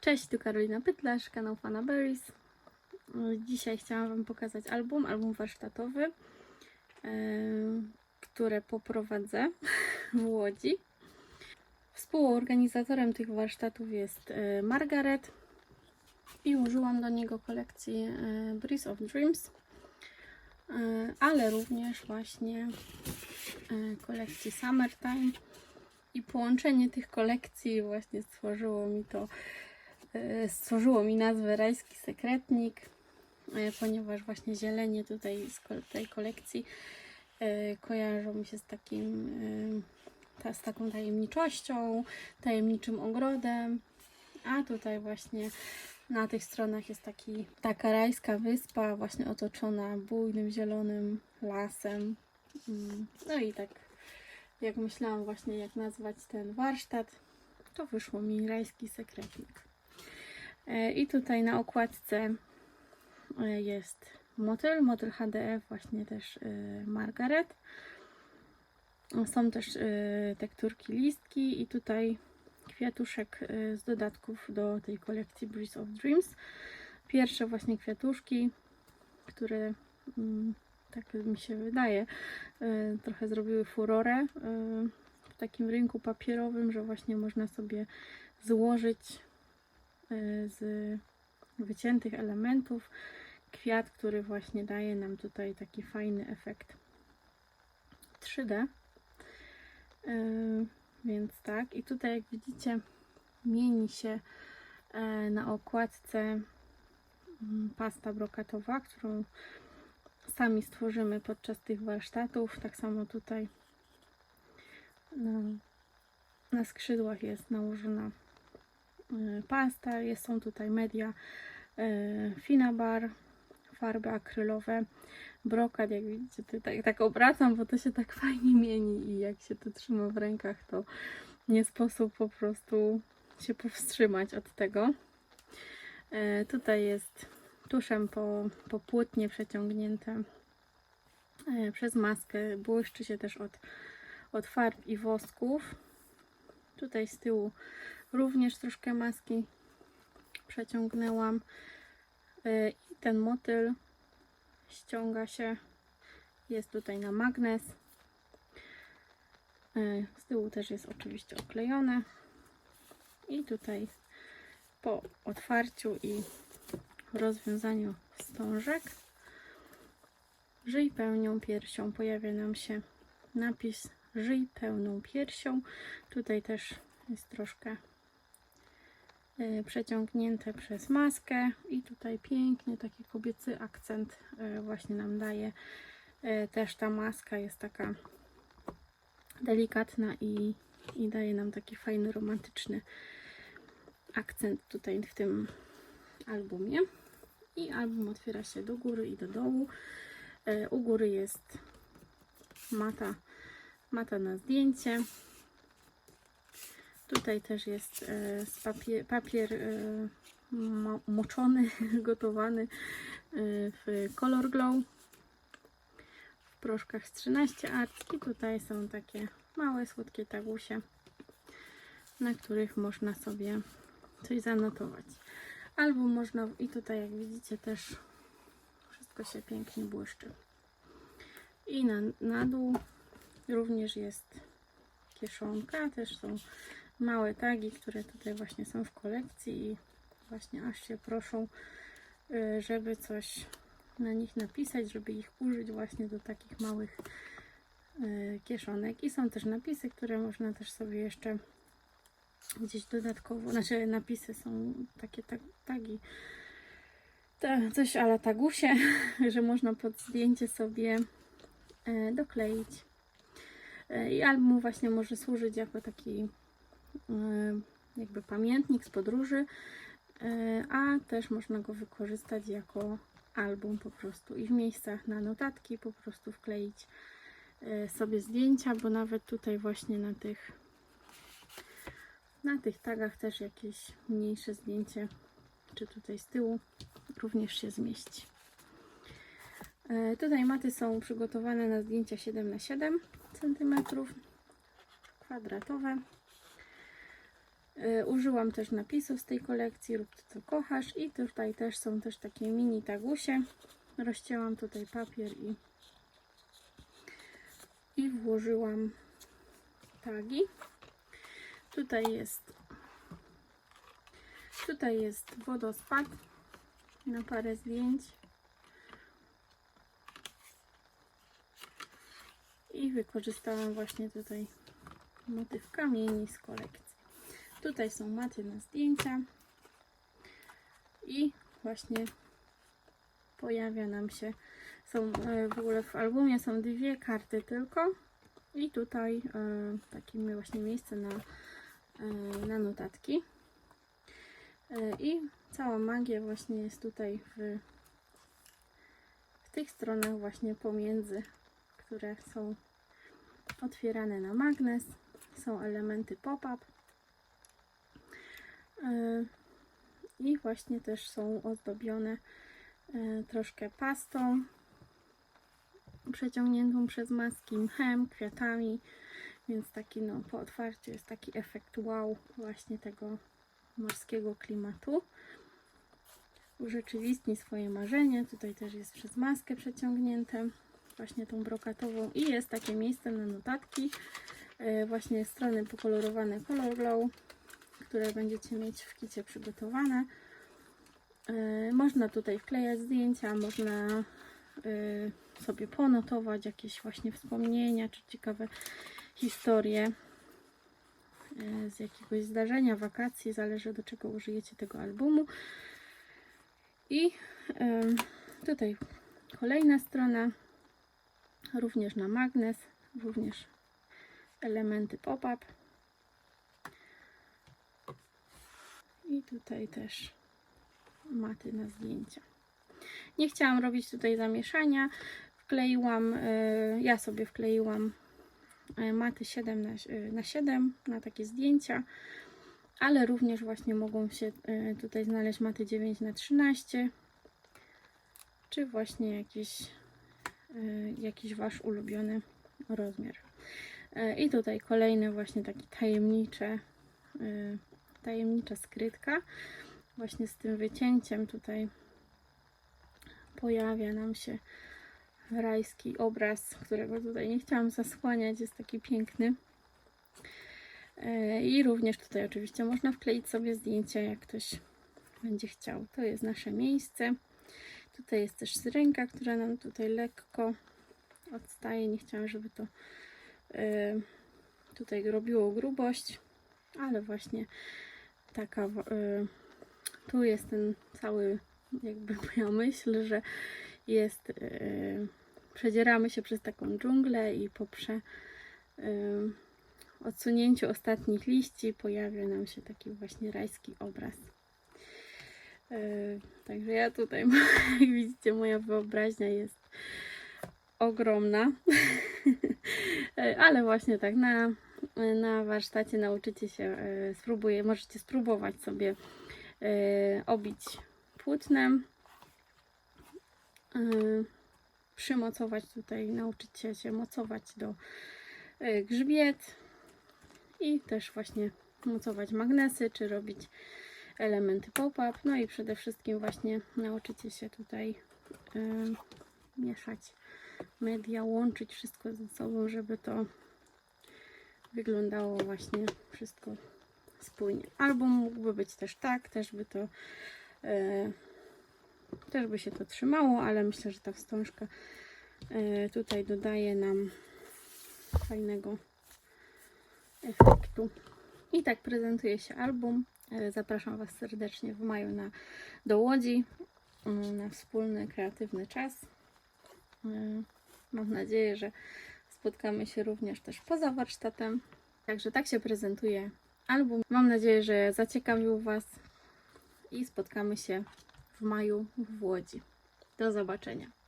Cześć, tu Karolina Pytlarz, kanał Fanaberries. Dzisiaj chciałam Wam pokazać album, album warsztatowy, e, które poprowadzę w Łodzi. Współorganizatorem tych warsztatów jest e, Margaret i użyłam do niego kolekcji e, Breeze of Dreams, ale również właśnie kolekcji Summertime. I połączenie tych kolekcji właśnie stworzyło mi to stworzyło mi nazwę Rajski Sekretnik, e, ponieważ właśnie zielenie tutaj z tej kolekcji e, kojarzą mi się z takim e, ta, z taką tajemniczością, tajemniczym ogrodem, a tutaj właśnie na tych stronach jest taki, taka rajska wyspa właśnie otoczona bujnym zielonym lasem. Mm, No i tak jak myślałam właśnie jak nazwać ten warsztat, to wyszło mi rajski sekretnik. E, I tutaj na okładce e, jest motyl, motyl HDF, właśnie też e, Margaret. Są też tekturki listki i tutaj kwiatuszek z dodatków do tej kolekcji Breeze of Dreams. Pierwsze właśnie kwiatuszki, które mm, tak mi się wydaje, trochę zrobiły furorę w takim rynku papierowym, że właśnie można sobie złożyć z wyciętych elementów kwiat, który właśnie daje nam tutaj taki fajny efekt 3D. E, Więc tak, i tutaj jak widzicie mieni się e, na okładce mm, pasta brokatowa, którą sami stworzymy podczas tych warsztatów. Tak samo tutaj na, na skrzydłach jest nałożona pasta. Jest, są tutaj media e, Finabar, farby akrylowe, brokat. Jak widzicie, to tak, obracam, bo to się tak fajnie mieni i jak się to trzyma w rękach, to nie sposób po prostu się powstrzymać od tego. E, tutaj jest tuszem po, po płótnie przeciągnięte przez maskę. Błyszczy się też od, od farb i wosków. Tutaj z tyłu również troszkę maski przeciągnęłam. E, I ten motyl ściąga się. Jest tutaj na magnes. E, Z tyłu też jest oczywiście oklejone. I tutaj po otwarciu i rozwiązaniu wstążek żyj pełnią piersią pojawia nam się napis żyj pełną piersią tutaj też jest troszkę y, przeciągnięte przez maskę i tutaj pięknie taki kobiecy akcent y, właśnie nam daje Y, też ta maska jest taka delikatna i, i daje nam taki fajny romantyczny akcent tutaj w tym albumie i album otwiera się do góry i do dołu. U góry jest mata, mata na zdjęcie. Tutaj też jest e, z papier, papier mo- moczony, gotowany e, w Color Glow w proszkach z 13 art i tutaj są takie małe, słodkie tagusie, na których można sobie coś zanotować. Albo można, i tutaj jak widzicie też wszystko się pięknie błyszczy. I na, na dół również jest kieszonka, też są małe tagi, które tutaj właśnie są w kolekcji i właśnie aż się proszą, y, żeby coś na nich napisać, żeby ich użyć właśnie do takich małych y, kieszonek. I są też napisy, które można też sobie jeszcze gdzieś dodatkowo, znaczy napisy są takie tag, tagi, ta, coś ale tagusie, że można pod zdjęcie sobie e, dokleić. I album właśnie może służyć jako taki jakby pamiętnik z podróży, e, a też można go wykorzystać jako album po prostu i w miejscach na notatki po prostu wkleić e, sobie zdjęcia, bo nawet tutaj właśnie na tych na tych tagach też jakieś mniejsze zdjęcie, czy tutaj z tyłu, również się zmieści. E, Tutaj maty są przygotowane na zdjęcia 7 na 7 cm, kwadratowe. E, Użyłam też napisów z tej kolekcji, rób to co kochasz i tutaj też są też takie mini tagusie. Rozcięłam tutaj papier i, i włożyłam tagi. Tutaj jest tutaj jest wodospad na parę zdjęć. I wykorzystałam właśnie tutaj motyw kamieni z kolekcji. Tutaj są maty na zdjęcia i właśnie pojawia nam się, są e, w ogóle w albumie są dwie karty tylko i tutaj e, takie właśnie miejsce na, e, na notatki. I cała magia właśnie jest tutaj w, w tych stronach właśnie pomiędzy, które są otwierane na magnes. Są elementy pop-up. E, I właśnie też są ozdobione e, troszkę pastą przeciągniętą przez maski, mchem, kwiatami. Więc taki no po otwarciu jest taki efekt wow właśnie tego morskiego klimatu. Urzeczywistnij swoje marzenie. Tutaj też jest przez maskę przeciągnięte, właśnie tą brokatową. I jest takie miejsce na notatki, e, właśnie strony pokolorowane Color Glow, które będziecie mieć w kicie przygotowane. E, Można tutaj wklejać zdjęcia, można e, sobie ponotować jakieś właśnie wspomnienia czy ciekawe historie e, z jakiegoś zdarzenia, wakacji, zależy do czego użyjecie tego albumu. I tutaj kolejna strona, również na magnes, również elementy pop-up. I tutaj też maty na zdjęcia. Nie chciałam robić tutaj zamieszania. Wkleiłam, e, ja sobie wkleiłam e, maty 7 na, e, na 7 takie zdjęcia, ale również właśnie mogą się tutaj znaleźć maty 9 na 13 czy właśnie jakiś, jakiś Wasz ulubiony rozmiar. I tutaj kolejny właśnie taki tajemniczy, e, tajemnicza skrytka właśnie z tym wycięciem tutaj pojawia nam się rajski obraz, którego tutaj nie chciałam zasłaniać, jest taki piękny. E, I również tutaj oczywiście można wkleić sobie zdjęcia, jak ktoś będzie chciał. To jest nasze miejsce. Tutaj jest też syrenka, która nam tutaj lekko odstaje. Nie chciałam, żeby to e, tutaj robiło grubość, ale właśnie taka e, tu jest ten cały jakby moja myśl, że jest e, przedzieramy się przez taką dżunglę i po prze, e, odsunięciu ostatnich liści pojawia nam się taki właśnie rajski obraz. E, Także ja tutaj, jak widzicie, moja wyobraźnia jest ogromna. E, Ale właśnie tak, na, na warsztacie nauczycie się, e, spróbuję, możecie spróbować sobie e, obić płótnem, e, przymocować tutaj, nauczyć się, mocować do grzbiet i też właśnie mocować magnesy, czy robić elementy pop-up, no i przede wszystkim właśnie nauczycie się tutaj mieszać media, łączyć wszystko ze sobą, żeby to wyglądało właśnie wszystko spójnie. Album mógłby być też tak, też by to e, też by się to trzymało, ale myślę, że ta wstążka e, tutaj dodaje nam fajnego efektu. I tak prezentuje się album. E, Zapraszam Was serdecznie w maju na, do Łodzi mm, na wspólny kreatywny czas. E, Mam nadzieję, że spotkamy się również też poza warsztatem. Także tak się prezentuje album. Mam nadzieję, że zaciekawił Was i spotkamy się w maju w Łodzi. Do zobaczenia.